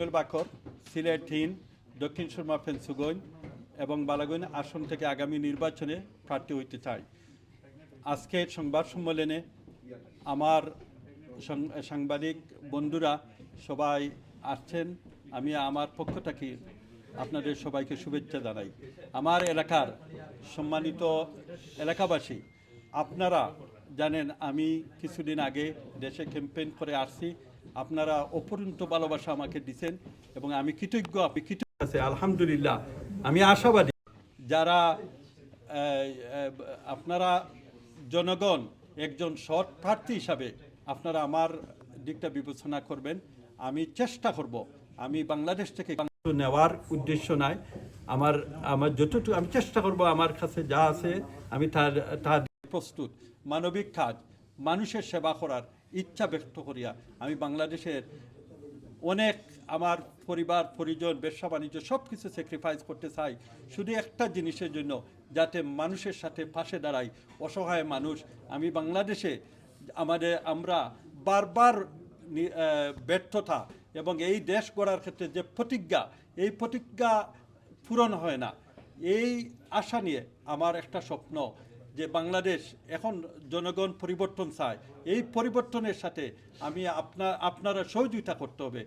বাকর সিলেট হিন দক্ষিণ সুরমা ফেন্সুগঞ্জ এবং বালাগঞ্জ আসন থেকে আগামী নির্বাচনে প্রার্থী হইতে চাই। আজকের সংবাদ সম্মেলনে আমার সাংবাদিক বন্ধুরা সবাই আসছেন। আমি আমার পক্ষ থেকে আপনাদের সবাইকে শুভেচ্ছা জানাই। আমার এলাকার সম্মানিত এলাকাবাসী, আপনারা জানেন আমি কিছুদিন আগে দেশে ক্যাম্পেইন করে আসছি। আপনারা অপরন্ত ভালোবাসা আমাকে দিচ্ছেন এবং আমি কৃতজ্ঞ আমি কৃতজ্ঞ আছে আলহামদুলিল্লাহ। আমি আশাবাদী। যারা আপনারা জনগণ একজন সৎ প্রার্থী হিসাবে আপনারা আমার দিকটা বিবেচনা করবেন, আমি চেষ্টা করব। আমি বাংলাদেশ থেকে নেওয়ার উদ্দেশ্য নাই। আমার আমার যতটুকু, আমি চেষ্টা করব আমার কাছে যা আছে, আমি তার তার প্রস্তুত। মানবিক কাজ, মানুষের সেবা করার। ইচ্ছা ব্যক্ত করিয়া আমি বাংলাদেশের অনেক আমার পরিবার, পরিজন, ব্যবসা বাণিজ্য সব কিছু স্যাক্রিফাইস করতে চাই। শুধু একটা জিনিসের জন্য যাতে মানুষের সাথে পাশে দাঁড়াই, অসহায় মানুষ। আমি বাংলাদেশে আমাদের আমরা বারবার ব্যর্থতা এবং এই দেশ গড়ার ক্ষেত্রে যে প্রতিজ্ঞা, এই প্রতিজ্ঞা পূরণ হয় না। এই আশা নিয়ে আমার একটা স্বপ্ন। যে বাংলাদেশ এখন জনগণ পরিবর্তন চায়, এই পরিবর্তনের সাথে আমি আপনার আপনারা সহযোগিতা করতে হবে।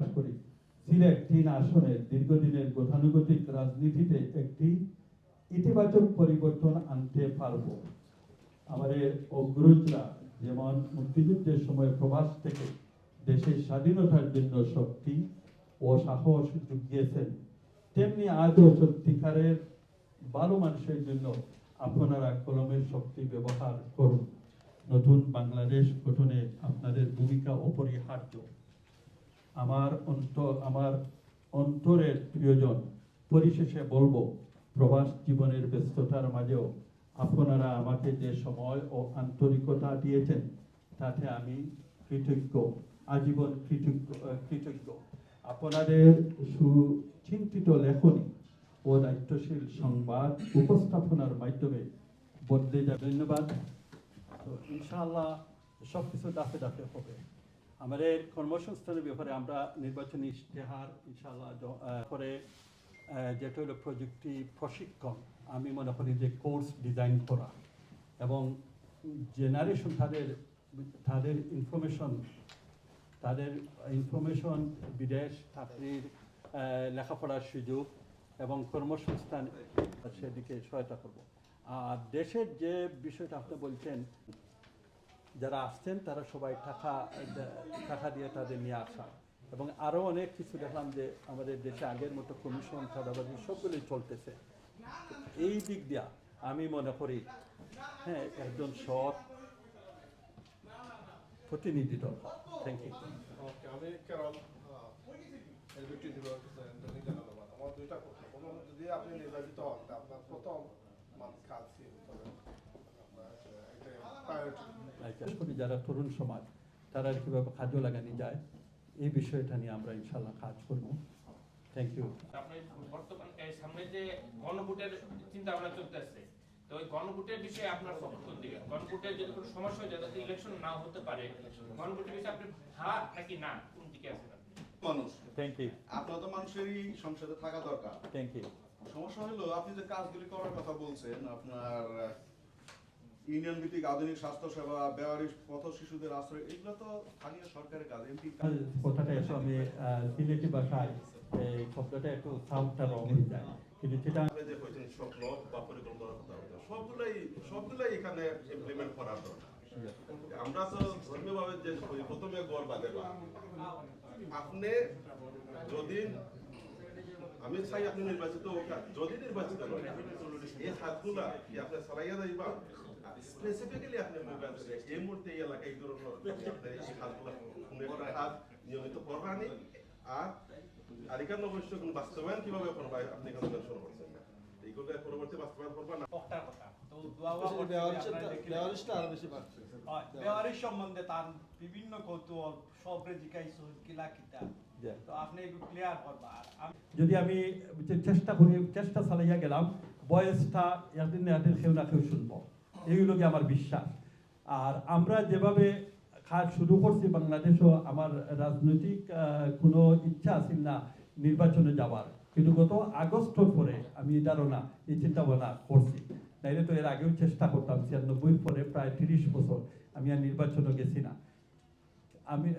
সিলেট তিন আসনের দীর্ঘদিনের গতানুগতিক রাজনীতিতে একটি ইতিবাচক পরিবর্তন আনতে পারব। আমাদের অগ্রজরা যেমন মুক্তিযুদ্ধের সময় প্রবাস থেকে দেশের স্বাধীনতার জন্য শক্তি ও সাহস তেমনি আজও সত্যিকারের ভালো মানুষের জন্য আপনারা কলমের শক্তি ব্যবহার করুন। নতুন বাংলাদেশ গঠনে আপনাদের ভূমিকা অপরিহার্য। আমার অন্তর আমার অন্তরের প্রিয়জন, পরিশেষে বলব, প্রবাস জীবনের ব্যস্ততার মাঝেও আপনারা আমাকে যে সময় ও আন্তরিকতা দিয়েছেন, তাতে আমি কৃতজ্ঞ, আজীবন কৃতজ্ঞ কৃতজ্ঞ। আপনাদের সুচিন্তিত লেখনী ও দায়িত্বশীল সংবাদ উপস্থাপনার মাধ্যমে বদলে যাবে। ধন্যবাদ। তো ইনশাআল্লাহ সব কিছু দাফে দাফে হবে। আমাদের কর্মসংস্থানের ব্যাপারে আমরা নির্বাচনী ইশতেহার ইনশাআল্লাহ করে যেটা হলো প্রযুক্তি প্রশিক্ষণ, আমি মনে করি যে কোর্স ডিজাইন করা এবং জেনারেশন তাদের তাদের ইনফরমেশন তাদের ইনফরমেশন, বিদেশ চাকরির লেখাপড়ার সুযোগ এবং কর্মসংস্থান সেদিকে সহায়তা করব। আর দেশের যে বিষয়টা আপনি বলছেন, যারা আসছেন তারা সবাই টাকা টাকা দিয়ে তাদের নিয়ে আসা। এবং আরও অনেক কিছু দেখলাম যে আমাদের দেশে আগের মতো কমিশন, চাঁদাবাজি সবগুলোই চলতেছে। এই দিক দিয়া আমি মনে করি হ্যাঁ একজন সৎ প্রতিনিধি দরকার। থ্যাংক ইউ আমি দুইটা যদি আপনি নির্বাচিত হন আপনার প্রথম মান- যারা তরুণ সমাজ তারা কীভাবে কাজে লাগানো যায় এই বিষয়টা নিয়ে আমরা ইনশাল্লাহ কাজ করব থ্যাংক ইউ বর্তমান এই সামনে যে গণভোটের চিন্তা ভাবনা চলতেছে তো ওই গণভোটের বিষয়ে আপনার পক্ষ কোন দিকে? গণভোটের যদি কোনো সমস্যা হয় যাতে ইলেকশন না হতে পারে গণভোটের বিষয়ে আপনি হ্যাঁ নাকি না কোন দিকে আছেন? থ্যাংক ইউ আপনার তো মানুষেরই সংসদে থাকা দরকার। থ্যাংক ইউ সমস্যা হলো আপনি যে কাজগুলি করার কথা বলছেন আপনার ইউনিয়ন ভিত্তিক আধুনিক স্বাস্থ্য সেবা বেওয়ারি পথ শিশুদের আশ্রয় এগুলো তো স্থানীয় সরকারের কাজ এমপি কথাটা একটু আমি সিলেটি ভাষায় এই শব্দটা একটু সাউন্ডটা রং হয়ে যায়। কিন্তু সেটা যে কইছেন স্বপ্ন বা পরিকল্পনার কথা সবগুলাই সবগুলাই এখানে ইমপ্লিমেন্ট করার দরকার। আমরা তো ধর্মীয়ভাবে যে প্রথমে গড় বাঁধে বা। আপনি যদি, আমি চাই আপনি নির্বাচিত যদি নির্বাচিত হন এই হাতগুলা কি আপনি চালাইয়া যাইবা? স্পেসিফিক্যালি আপনি এই মুহূর্তে এই এলাকায় এই ধরনের এই হাতগুলা হাত নিয়মিত করবানি আর আরিকান অবশ্য কোন বাস্তবায়ন কীভাবে করবা আপনি এখানে মেনশন করছেন। এইগুলো পরবর্তী বাস্তবায়ন করবা না পক্তার কথা তো দোয়া করতে আপনারা দেখলে- বেওয়ারিশ সম্বন্ধে তার বিভিন্ন কৌতূহল সবরে জিজ্ঞাসা কিলা কিতা। তো আপনি একটু ক্লিয়ার করবা। আর যদি আমি চেষ্টা করি চেষ্টা চালাইয়া গেলাম বয়সটা একদিন একদিন কেউ না কেউ শুনব। এইগুলো কি আমার বিশ্বাস। আর আমরা যেভাবে কাজ শুরু করছি বাংলাদেশও আমার রাজনৈতিক আহ, কোনো ইচ্ছা আছে না নির্বাচনে যাওয়ার। কিন্তু গত আগস্টর পরে আমি ধারণা এই চিন্তা ভাবনা করছি। নাইলে তো এর আগেও চেষ্টা করতাম ছিয়ানব্বই পরে প্রায় তিরিশ বছর আমি আর নির্বাচনে গেছি না। আমি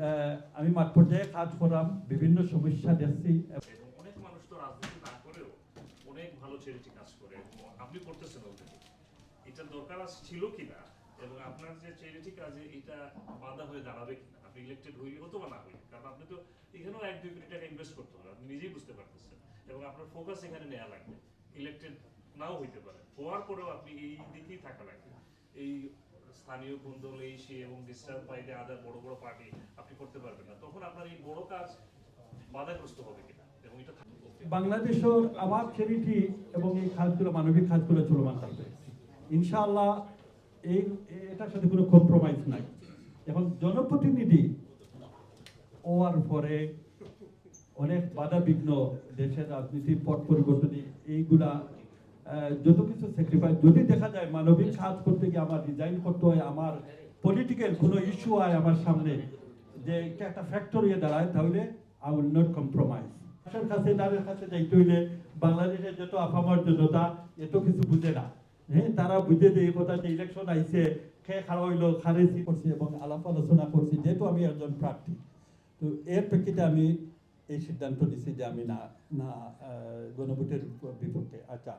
আমি মাঠ পর্যায়ে কাজ করলাম বিভিন্ন সমস্যা দেখছি। অনেক মানুষ তো রাজনীতি না করেও অনেক ভালো চ্যারিটি কাজ করে। আপনি করতেছেন অলরেডি এটা দরকার ছিল কিনা? এবং আপনার যে চ্যারিটি কাজে এটা বাধা হয়ে দাঁড়াবে কিনা? আপনি ইলেক্টেড হইলে হতো বা না হইলে। কারণ আপনি তো এখানেও এক দুই কোটি টাকা ইনভেস্ট করতে হবে আপনি নিজেই বুঝতে পারতেছেন। এবং আপনার ফোকাস এখানে নেওয়া লাগবে। ইলেক্টেড নাও হইতে পারে। হওয়ার পরেও আপনি এই দিকেই থাকা লাগবে এই স্থানীয় কুন্দল এই সে এবং ডিস্টার্ব বাইরে আদার বড় বড় পার্টি আপনি করতে পারবেন না। তখন আপনার এই বড় কাজ বাধাগ্রস্ত হবে কিনা? এবং এটা বাংলাদেশের আমার চ্যারিটি এবং এই কাজগুলো মানবিক কাজগুলো চলমান থাকবে। ইনশাআল্লাহ এই এটার সাথে কোনো কম্প্রোমাইজ নাই। এখন জনপ্রতিনিধি হওয়ার পরে অনেক বাধা বিঘ্ন দেশের রাজনীতির পট পরিবর্তনে এইগুলা যত কিছু স্যাক্রিফাইস যদি দেখা যায় মানবিক কাজ করতে গিয়ে আমার রিজাইন করতে হয়, আমার পলিটিক্যাল কোনো ইস্যু হয় আমার সামনে, যে একটা ফ্যাক্টর দাঁড়ায়, তাহলে আই উইল নট কম্প্রোমাইজ কাছে তাদের কাছে যাইতে হইলে বাংলাদেশের যত আফামার জনতা এত কিছু বুঝে না। হ্যাঁ তারা বুঝে যে এই কথা যে ইলেকশন আইছে খেয়ে খাওয়া হইল খারেছি করছি এবং আলাপ আলোচনা করছি, যেহেতু আমি একজন প্রার্থী। তো এর প্রেক্ষিতে আমি এই সিদ্ধান্ত নিছি যে আমি না না গণভোটের বিপক্ষে আচ্ছা।